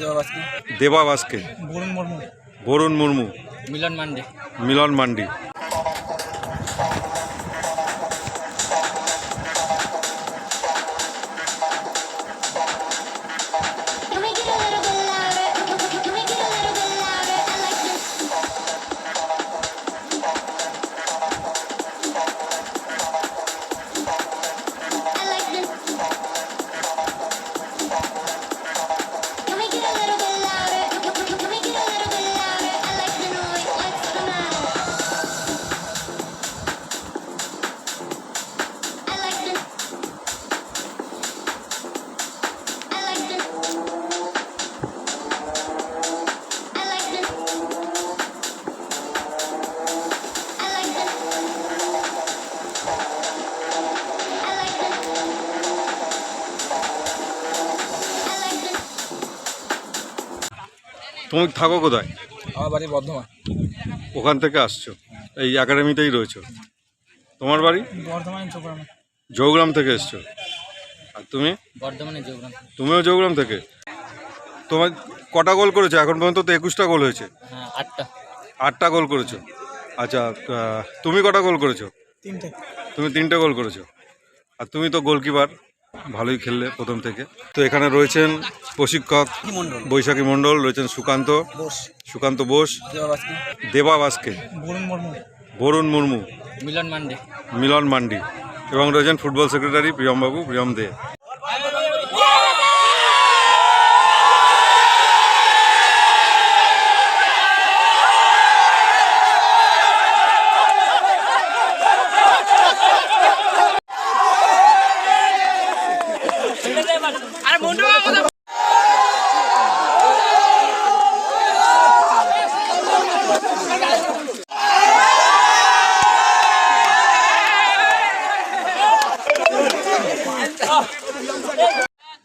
দেবা বাস্কি বাস্কে বরুণ মুর্মু। বরুণ মুর্মু। মিলন মান্ডি। মিলন মান্ডি। তুমি থাকো কোথায়? আমার বাড়ি বর্ধমান। ওখান থেকে আসছো? এই একাডেমিতেই রয়েছো? তোমার বাড়ি? বর্ধমান জৌগ্রাম থেকে এসছো। আর তুমি? বর্ধমানে যোগরাম তুমিও জৌগ্রাম থেকে? তোমার কটা গোল করেছ? এখন পর্যন্ত তো একুশটা গোল হয়েছে। হ্যাঁ আটটা। আটটা গোল করেছ। আচ্ছা তুমি কটা গোল করেছ? তিনটে। তুমি তিনটে গোল করেছ। আর তুমি তো গোলকিপার ভালোই খেললে প্রথম থেকে। তো এখানে রয়েছেন প্রশিক্ষক বৈশাখী মণ্ডল রয়েছেন সুকান্ত সুকান্ত বোস দেবা বাসকে বরুণ মুর্মু মিলন মান্ডি। মিলন মান্ডি এবং রয়েছেন ফুটবল সেক্রেটারি প্রিয়মবাবু প্রিয়ম দে।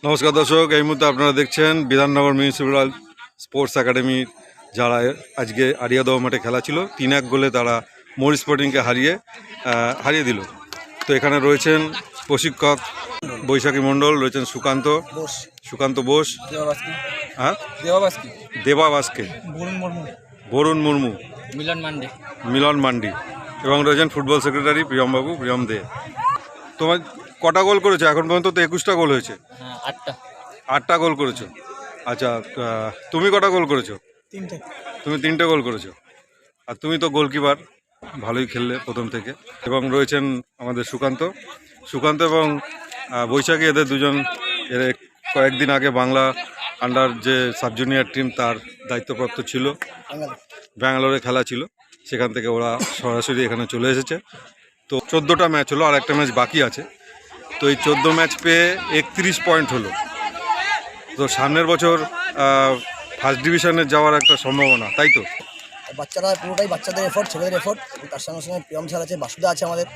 নমস্কার দর্শক এই মুহূর্তে আপনারা দেখছেন বিধাননগর মিউনিসিপ্যাল স্পোর্টস একাডেমির যারা আজকে আরিয়াদহ মাঠে খেলা ছিল। তিন এক গোলে তারা মোর স্পোর্টিংকে হারিয়ে হারিয়ে দিল। তো এখানে রয়েছেন প্রশিক্ষক বৈশাখী মণ্ডল রয়েছেন সুকান্ত। বোস। সুকান্ত বোস। দেবা বাস্কি হ্যাঁ দেবা বাস্কি বাস্কে বরুণ মুর্মু। মিলন মান্ডে। মিলন মান্ডি। এবং রয়েছেন ফুটবল সেক্রেটারি প্রিয়মবাবু প্রিয়ম দে। তোমার কটা গোল করেছে? এখন পর্যন্ত তো একুশটা গোল হয়েছে। হ্যাঁ। আটটা। আটটা গোল করেছ? আচ্ছা তুমি কটা গোল করেছ? তিনটে। তুমি তিনটে গোল করেছ। আর তুমি তো গোলকিপার ভালোই খেললে প্রথম থেকে। এবং রয়েছেন আমাদের সুকান্ত। সুকান্ত এবং বৈশাখী এদের দুজন এর কয়েকদিন আগে বাংলা আন্ডার যে সাব জুনিয়র টিম তার দায়িত্বপ্রাপ্ত ছিল। ব্যাঙ্গালোরে খেলা ছিল। সেখান থেকে ওরা সরাসরি এখানে চলে এসেছে। তো চোদ্দোটা ম্যাচ হলো আর একটা ম্যাচ বাকি আছে। তো এই চোদ্দ ম্যাচ পেয়ে একত্রিশ পয়েন্ট হলো। তো সামনের বছর ফার্স্ট ডিভিশনে যাওয়ার একটা সম্ভাবনা, তাই তো? বাচ্চারা পুরোটাই বাচ্চাদের এফোর্ট ছেলেদের এফোর্ট তার সঙ্গে সঙ্গে প্রিয়ম স্যার আছে, বাসুদা আছে আমাদের।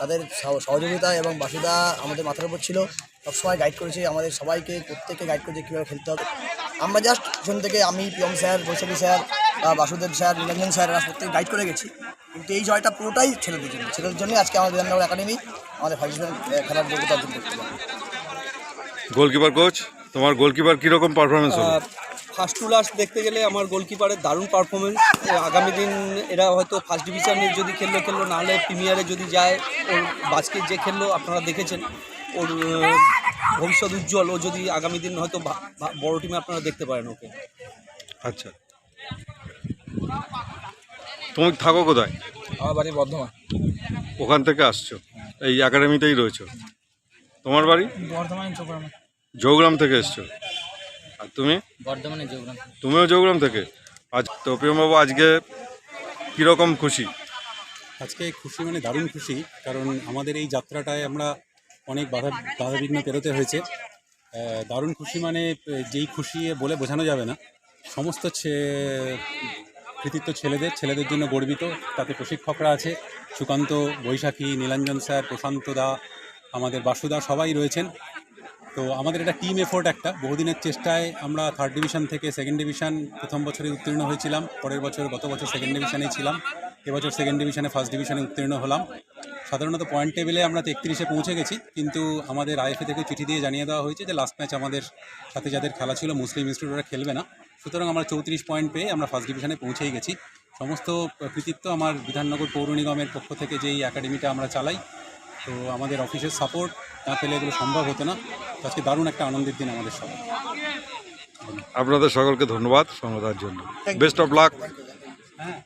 তাদের সহযোগিতা এবং বাসুদা আমাদের মাথার উপর ছিল। সবসময় গাইড করেছে, আমাদের সবাইকে, প্রত্যেককে গাইড করেছে কীভাবে খেলতে হবে। আমরা জাস্ট পিছন থেকে আমি, Priyam sir Baishakhi sir Basudeb sir Nilanjan sir প্রত্যেকে গাইড করে গেছি। কিন্তু এই জয়টা পুরোটাই ছেলেদের জন্য। ছেলেদের জন্য আজকে আমাদের বিধাননগর একাডেমি আমাদের ফাইভ খেলার যোগ্যতা অর্জন করতে পারে গোলকিপার কোচ তোমার গোলকিপার কীরকম পারফরমেন্স ফার্স্ট টু লাস্ট দেখতে গেলে আমার গোলকিপারের দারুণ পারফরমেন্স আগামী দিন এরা হয়তো ফার্স্ট ডিভিশনে যদি খেললো খেললো নাহলে প্রিমিয়ারে যদি যায় ওর বাস্কেট যে খেললো আপনারা দেখেছেন। ওর ভবিষ্যৎ উজ্জ্বল। ও যদি আগামী দিন হয়তো বড় টিমে আপনারা দেখতে পারেন ওকে। আচ্ছা। তুমি থাকো কোথায়? আমার বাড়ি বর্ধমান। ওখান থেকে আসছো? এই একাডেমিতেই রয়েছো? তোমার বাড়ি? বর্ধমান জৌগ্রাম। থেকে এসছো। আর তুমি? বর্ধমানে যোগরাম তুমিও জৌগ্রাম থেকে? আজ তো প্রিয়মবাবু আজকে কীরকম খুশি? আজকে খুশি মানে দারুণ খুশি কারণ আমাদের এই যাত্রাটায় আমরা অনেক বাধা বাধা বিঘ্ন পেরোতে হয়েছে। দারুণ খুশি মানে যেই খুশি বলে বোঝানো যাবে না। সমস্ত ছে- কৃতিত্ব ছেলেদের ছেলেদের জন্য গর্বিত। তাতে প্রশিক্ষকরা আছে, সুকান্ত, বৈশাখী, নীলাঞ্জন স্যার, প্রশান্ত দা, আমাদের বাসুদা সবাই রয়েছেন। তো আমাদের এটা টিম এফোর্ট একটা। বহুদিনের চেষ্টায় আমরা থার্ড ডিভিশন থেকে সেকেন্ড ডিভিশন প্রথম বছরে উত্তীর্ণ হয়েছিলাম। পরের বছর, গত বছর সেকেন্ড ডিভিশনেই ছিলাম। এবছর সেকেন্ড ডিভিশনে ফার্স্ট ডিভিশনে উত্তীর্ণ হলাম। সাধারণত পয়েন্ট টেবিলে আমরা তেত্রিশে পৌঁছে গেছি। কিন্তু আমাদের আইএফএ থেকে চিঠি দিয়ে জানিয়ে দেওয়া হয়েছে যে লাস্ট ম্যাচ আমাদের সাথে যাদের খেলা ছিল, মুসলিম ইনস্টিটিউটরা খেলবে না। সুতরাং আমরা চৌত্রিশ পয়েন্ট পেয়ে আমরা ফার্স্ট ডিভিশনে পৌঁছেই গেছি। সমস্ত কৃতিত্ব আমার বিধাননগর পৌর নিগমের পক্ষ থেকে যেই একাডেমিটা আমরা চালাই তো আমাদের অফিসের সাপোর্ট না পেলে এগুলো সম্ভব হতো না। আজকে দারুণ একটা আনন্দের দিন আমাদের সবাই আপনাদের সকলকে ধন্যবাদ সমাধার জন্য। বেস্ট অফ লাক হ্যাঁ।